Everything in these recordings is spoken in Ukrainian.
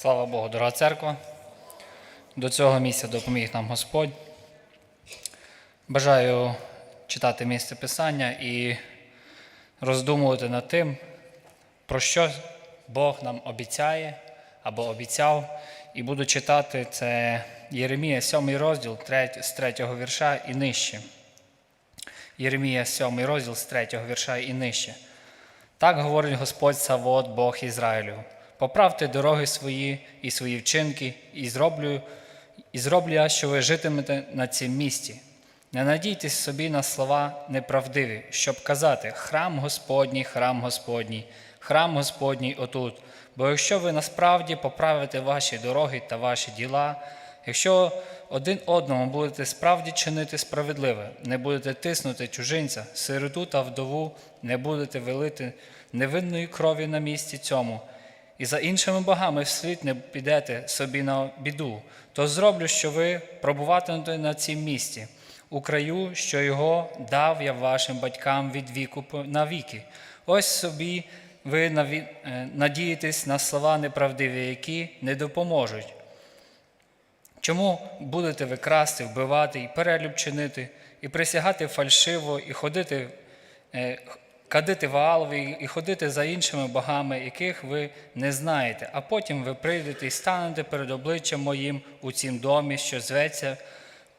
Слава Богу, дорога церква. До цього місця допоміг нам Господь. Бажаю читати місце Писання і роздумувати над тим, про що Бог нам обіцяє або обіцяв. І буду читати це Єремія, 7 розділ з 3 вірша і нижче. Єремія, 7 розділ з 3 вірша і нижче. Так говорить Господь Савод, Бог Ізраїлю. Поправте дороги свої і свої вчинки, і зроблю, і зроблю я, що ви житимете на цім місці. Не надійтесь собі на слова неправдиві, щоб казати храм Господній, храм Господній, храм Господній отут. Бо якщо ви насправді поправите ваші дороги та ваші діла, якщо один одному будете справді чинити справедливе, не будете тиснути чужинця, сироту та вдову, не будете велити невинної крові на місці цьому, і за іншими богами вслід не підете собі на біду, то зроблю, що ви пробуватимете на цім місці, у краю, що його дав я вашим батькам від віку на віки. Ось собі ви е, надієтесь на слова неправдиві, які не допоможуть. Чому будете ви красти, вбивати і перелюб чинити, і присягати фальшиво, і ходити, е, кадити Ваалові, і ходити за іншими богами, яких ви не знаєте, а потім ви прийдете і станете перед обличчям моїм у цім домі, що зветься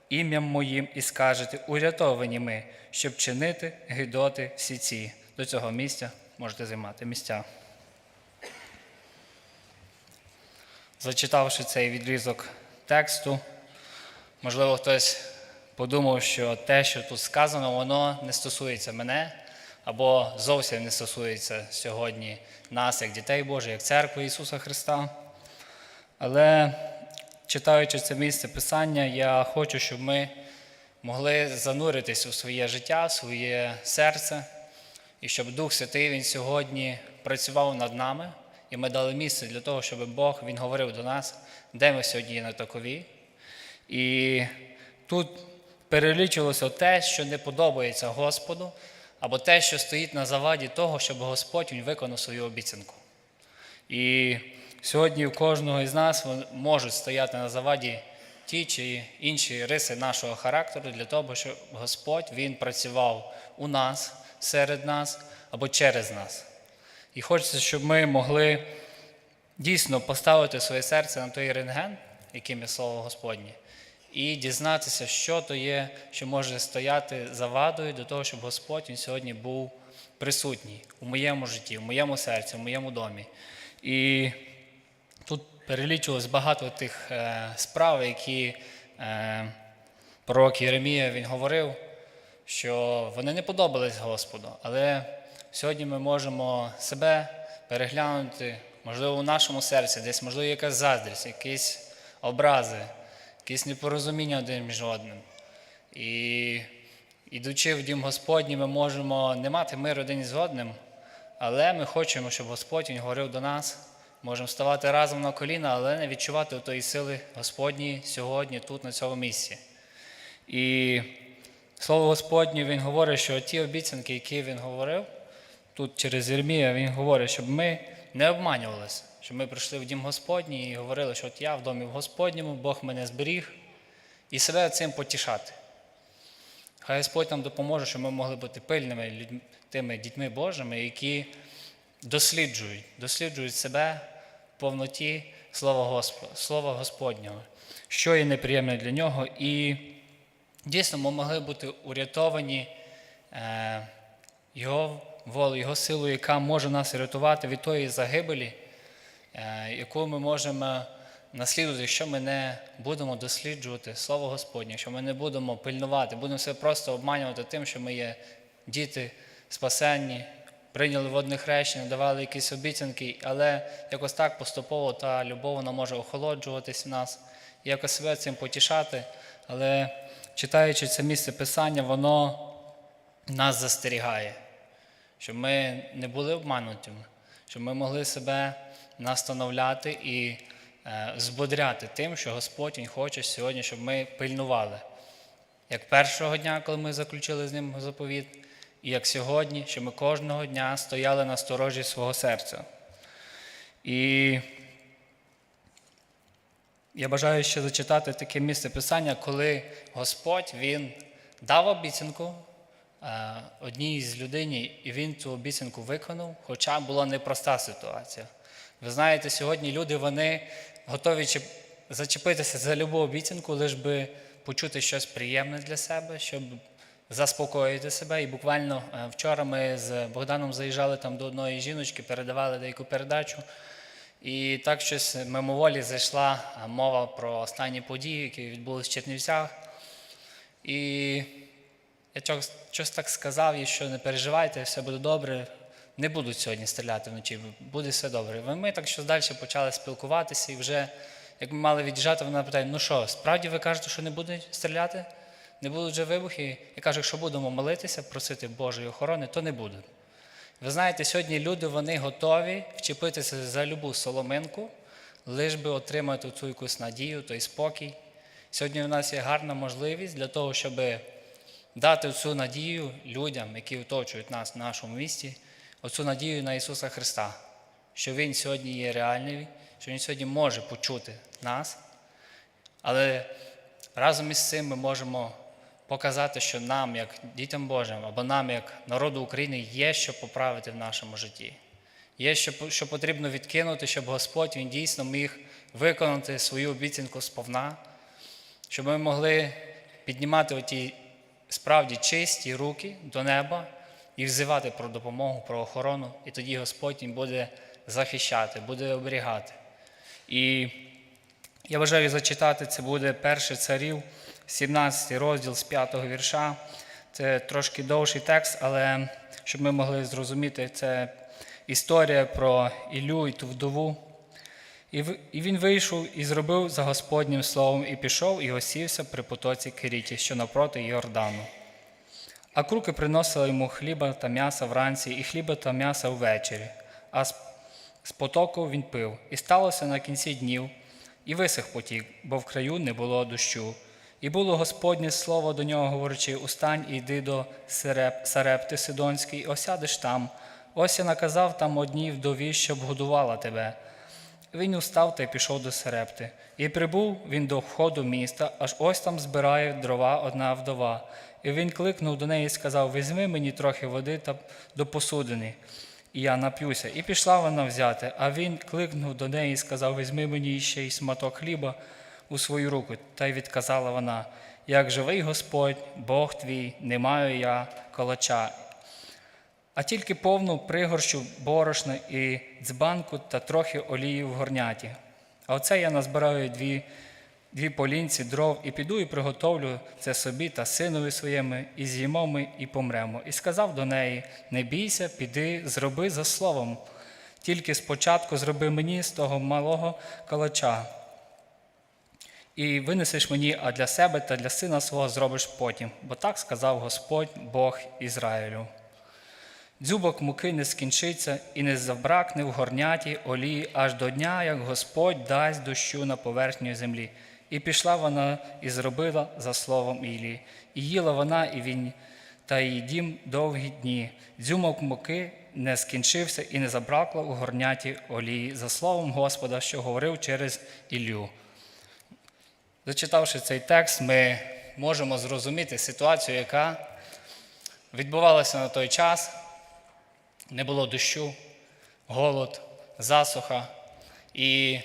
ім'ям моїм, і скажете, урятовані ми, щоб чинити гидоти всі ці. До цього місця можете займати місця. Зачитавши цей відрізок тексту, можливо, хтось подумав, що те, що тут сказано, воно не стосується мене або зовсім не стосується сьогодні нас, як дітей Божих, як церкви Ісуса Христа. Але читаючи це місце Писання, я хочу, щоб ми могли зануритись у своє життя, в своє серце, і щоб Дух Святий Він сьогодні працював над нами, і ми дали місце для того, щоб Бог Він говорив до нас, де ми сьогодні є на такові. І тут перелічилося те, що не подобається Господу, або те, що стоїть на заваді того, щоб Господь виконав свою обіцянку. І сьогодні у кожного із нас можуть стояти на заваді ті чи інші риси нашого характеру для того, щоб Господь Він працював у нас, серед нас або через нас. І хочеться, щоб ми могли дійсно поставити своє серце на той рентген, яким є слово Господнє, і дізнатися, що то є, що може стояти завадою до того, щоб Господь він сьогодні був присутній у моєму житті, у моєму серці, у моєму домі. І тут перелічувалось багато тих е, справ, які е, пророк Єремія він говорив, що вони не подобались Господу. Але сьогодні ми можемо себе переглянути, можливо, у нашому серці, десь, можливо, якась заздрість, якісь образи, якісь непорозуміння один між одним. І ідучи в дім Господній, ми можемо не мати мир один з одним, але ми хочемо, щоб Господь Він говорив до нас. Можемо ставати разом на коліна, але не відчувати тої сили Господньої сьогодні, тут, на цьому місці. І слово Господнє Він говорить, що ті обіцянки, які він говорив, тут через Єрмія, він говорить, щоб ми не обманювалися, щоб ми прийшли в дім Господній і говорили, що от я в домі в Господньому, Бог мене зберіг, і себе цим потішати. Хай Господь нам допоможе, щоб ми могли бути пильними тими дітьми Божими, які досліджують, досліджують себе в повноті Слова Господа, Слова Господнього, що є неприємне для нього. І дійсно ми могли бути урятовані е, Його волею, Його силою, яка може нас рятувати від тої загибелі, яку ми можемо наслідувати, якщо ми не будемо досліджувати Слово Господнє, якщо ми не будемо пильнувати, будемо себе просто обманювати тим, що ми є діти спасенні, прийняли водне хрещення, давали якісь обіцянки, але якось так поступово та любов вона може охолоджуватись в нас, якось себе цим потішати. Але читаючи це місце Писання, воно нас застерігає, щоб ми не були обманутими, щоб ми могли себе настановляти і е, збодряти тим, що Господь Він хоче сьогодні, щоб ми пильнували. Як першого дня, коли ми заключили з ним заповіт, і як сьогодні, що ми кожного дня стояли на сторожі свого серця. І я бажаю ще зачитати таке місце писання, коли Господь Він дав обіцянку е, одній з людині, і він цю обіцянку виконав, хоча була непроста ситуація. Ви знаєте, сьогодні люди вони готові зачепитися за любу обіцянку, лиш би почути щось приємне для себе, щоб заспокоїти себе. І буквально е, вчора ми з Богданом заїжджали там до одної жіночки, передавали деяку передачу. І так щось мимоволі зайшла е, мова про останні події, які відбулись в Чернівцях. І я щось так сказав їй, що не переживайте, все буде добре. Не будуть сьогодні стріляти вночі, буде все добре. Ми так щось далі почали спілкуватися, і вже як ми мали від'їжджати, вона питає: ну що, справді ви кажете, що не будуть стріляти? Не будуть вже вибухи? Я кажу, якщо будемо молитися, просити Божої охорони, то не буде. Ви знаєте, сьогодні люди вони готові вчепитися за любу соломинку, лиш би отримати цю якусь надію, той спокій. Сьогодні у нас є гарна можливість для того, щоб дати цю надію людям, які оточують нас в нашому місті, оцю надію на Ісуса Христа, що Він сьогодні є реальний, що Він сьогодні може почути нас. Але разом із цим ми можемо показати, що нам, як дітям Божим, або нам, як народу України, є що поправити в нашому житті. Є що, що потрібно відкинути, щоб Господь Він дійсно міг виконати свою обіцянку сповна, щоб ми могли піднімати оті справді чисті руки до неба і взивати про допомогу, про охорону, і тоді Господь Він буде захищати, буде оберігати. І я бажаю зачитати, це буде перший царів, 17 розділ з 5 вірша. Це трошки довший текст, але щоб ми могли зрозуміти, це історія про Ілю і ту вдову. І він вийшов і зробив за Господнім словом, і пішов, і осівся при потоці Киріті, що напроти Йордану. А круки приносили йому хліба та м'яса вранці, і хліба та м'яса ввечері, а з, потоку він пив. І сталося на кінці днів, і висох потік, бо в краю не було дощу. І було Господнє слово до нього, говорячи: Устань і йди до Сарепти Сидонський, і осядеш там. Ось я наказав там одній вдові, щоб годувала тебе. Він устав та й пішов до Серепти. І прибув він до входу міста, аж ось там збирає дрова одна вдова. І він кликнув до неї і сказав: Візьми мені трохи води та до посудини, і я нап'юся. І пішла вона взяти. А він кликнув до неї і сказав: Візьми мені ще й сматок хліба у свою руку. Та й відказала вона: Як живий Господь, Бог твій, не маю я колоча, а тільки повну пригорщу борошна і дзбанку та трохи олії в горняті. А оце я назбираю дві, дві полінці дров і піду і приготовлю це собі та синові своєму, і з'їмо ми і помремо. І сказав до неї: Не бійся, піди, зроби за словом. Тільки спочатку зроби мені з того малого калача. І винесеш мені, а для себе та для сина свого зробиш потім, бо так сказав Господь Бог Ізраїлю. Дзюбок муки не скінчиться і не забракне в горняті олії аж до дня, як Господь дасть дощу на поверхню землі. І пішла вона і зробила за словом Ілії. І їла вона, і він та її дім довгі дні. Дзюмок муки не скінчився і не забракло у горняті олії за словом Господа, що говорив через Іллю. Зачитавши цей текст, ми можемо зрозуміти ситуацію, яка відбувалася на той час. Не було дощу, голод, засуха. І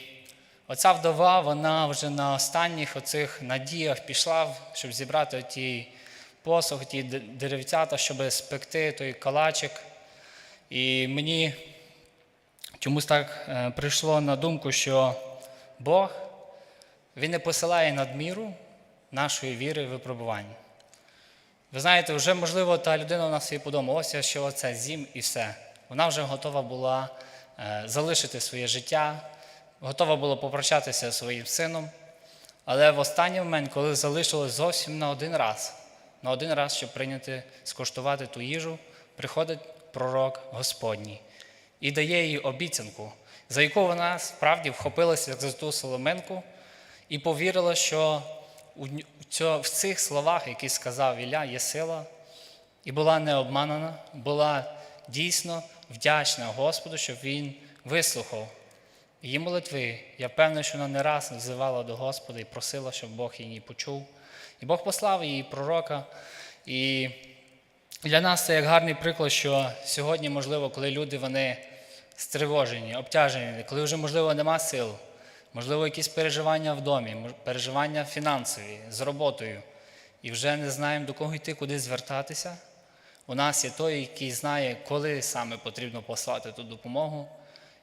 оця вдова, вона вже на останніх оцих надіях пішла, щоб зібрати ті посох, ті деревцята, щоб спекти той калачик. І мені чомусь так е, прийшло на думку, що Бог Він не посилає надміру нашої віри випробувань. Ви знаєте, вже, можливо, та людина у нас і подумала, ось що оце зім і все. Вона вже готова була е, залишити своє життя, готова була попрощатися зі своїм сином. Але в останній момент, коли залишилось зовсім на один раз, на один раз, щоб прийняти, скуштувати ту їжу, приходить пророк Господній і дає їй обіцянку, за яку вона справді вхопилася як за ту соломинку і повірила, що в цих словах, які сказав Ілля, є сила, і була не обманена, була дійсно вдячна Господу, щоб він вислухав Її молитви, я впевнений, що вона не раз взивала до Господа і просила, щоб Бог її почув. І Бог послав її пророка. І для нас це як гарний приклад, що сьогодні, можливо, коли люди вони стривожені, обтяжені, коли вже, можливо, нема сил, можливо, якісь переживання в домі, переживання фінансові з роботою, і вже не знаємо, до кого йти, куди звертатися. У нас є той, який знає, коли саме потрібно послати ту допомогу.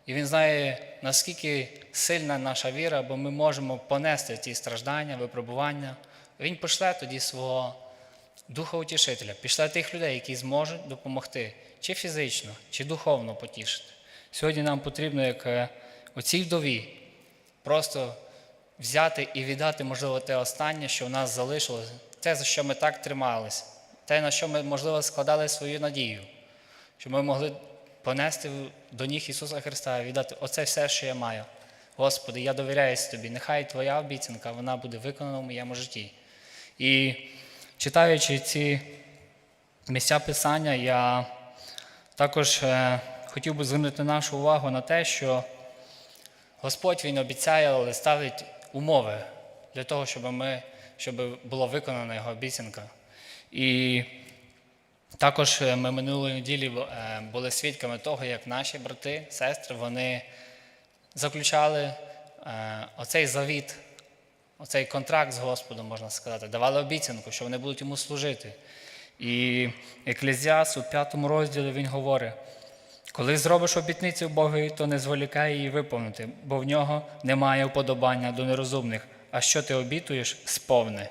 І він знає, наскільки сильна наша віра, бо ми можемо понести ці страждання, випробування. Він пошле тоді свого Духа Утішителя, пішла тих людей, які зможуть допомогти, чи фізично, чи духовно потішити. Сьогодні нам потрібно, як е, оцій вдові, просто взяти і віддати, можливо, те останнє, що в нас залишилось, те, за що ми так тримались, те, на що ми, можливо, складали свою надію, щоб ми могли понести до ніг Ісуса Христа і віддати оце все, що я маю. Господи, я довіряюсь Тобі, нехай Твоя обіцянка вона буде виконана в моєму житті. І читаючи ці місця Писання, я також е, хотів би звернути нашу увагу на те, що Господь Він обіцяє, але ставить умови для того, щоб, ми, щоб була виконана Його обіцянка. І також е, ми минулої неділі е, були свідками того, як наші брати, сестри, вони заключали е, оцей завіт, оцей контракт з Господом, можна сказати, давали обіцянку, що вони будуть йому служити. І Еклезіас у п'ятому розділі він говорить: коли зробиш обітницю Богові, то не зволікай її виповнити, бо в нього немає вподобання до нерозумних. А що ти обітуєш, сповни.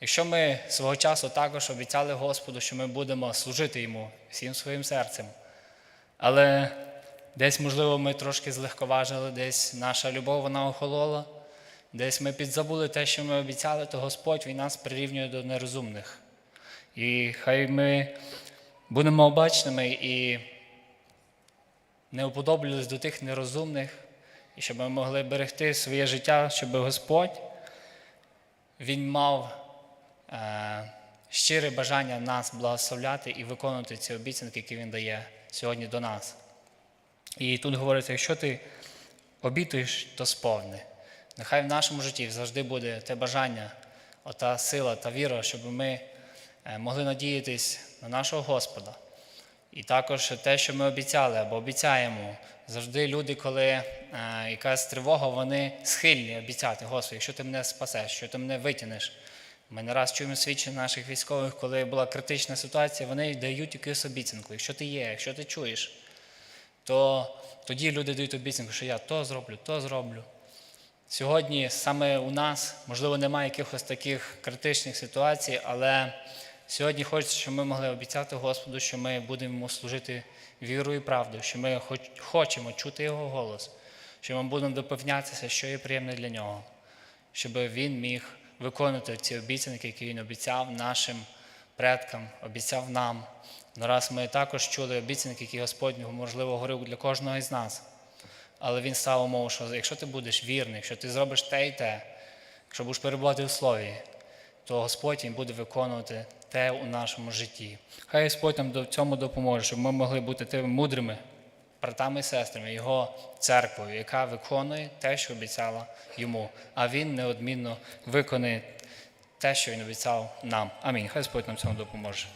Якщо ми свого часу також обіцяли Господу, що ми будемо служити йому всім своїм серцем, але десь, можливо, ми трошки злегковажили, десь наша любов вона охолола, десь ми підзабули те, що ми обіцяли, то Господь він нас прирівнює до нерозумних. І хай ми будемо обачними і не уподоблювалися до тих нерозумних, і щоб ми могли берегти своє життя, щоб Господь Він мав е, щире бажання нас благословляти і виконувати ці обіцянки, які Він дає сьогодні до нас. І тут говориться, якщо ти обітуєш, то сповни. Нехай в нашому житті завжди буде те бажання, ота сила та віра, щоб ми могли надіятись на нашого Господа. І також те, що ми обіцяли або обіцяємо. Завжди люди, коли е, якась тривога, вони схильні обіцяти, Господи, якщо ти мене спасеш, що ти мене витягнеш. Ми не раз чуємо свідчення наших військових, коли була критична ситуація, вони дають якусь обіцянку. Якщо ти є, якщо ти чуєш, то тоді люди дають обіцянку, що я то зроблю, то зроблю. Сьогодні саме у нас, можливо, немає якихось таких критичних ситуацій, але сьогодні хочеться, щоб ми могли обіцяти Господу, що ми будемо йому служити вірою і правдою, що ми хоч- хочемо чути Його голос, що ми будемо допевнятися, що є приємне для нього, щоб він міг виконувати ці обіцянки, які він обіцяв нашим предкам, обіцяв нам. Ну раз ми також чули обіцянки, які Господь, можливо, говорив для кожного із нас. Але він став умову, що якщо ти будеш вірний, якщо ти зробиш те і те, якщо будеш перебувати у слові, то Господь він буде виконувати те у нашому житті. Хай Господь нам до цьому допоможе, щоб ми могли бути тими мудрими братами і сестрами, Його церквою, яка виконує те, що обіцяла йому, а Він неодмінно виконує те, що він обіцяв нам. Амінь. Хай Господь нам цьому допоможе.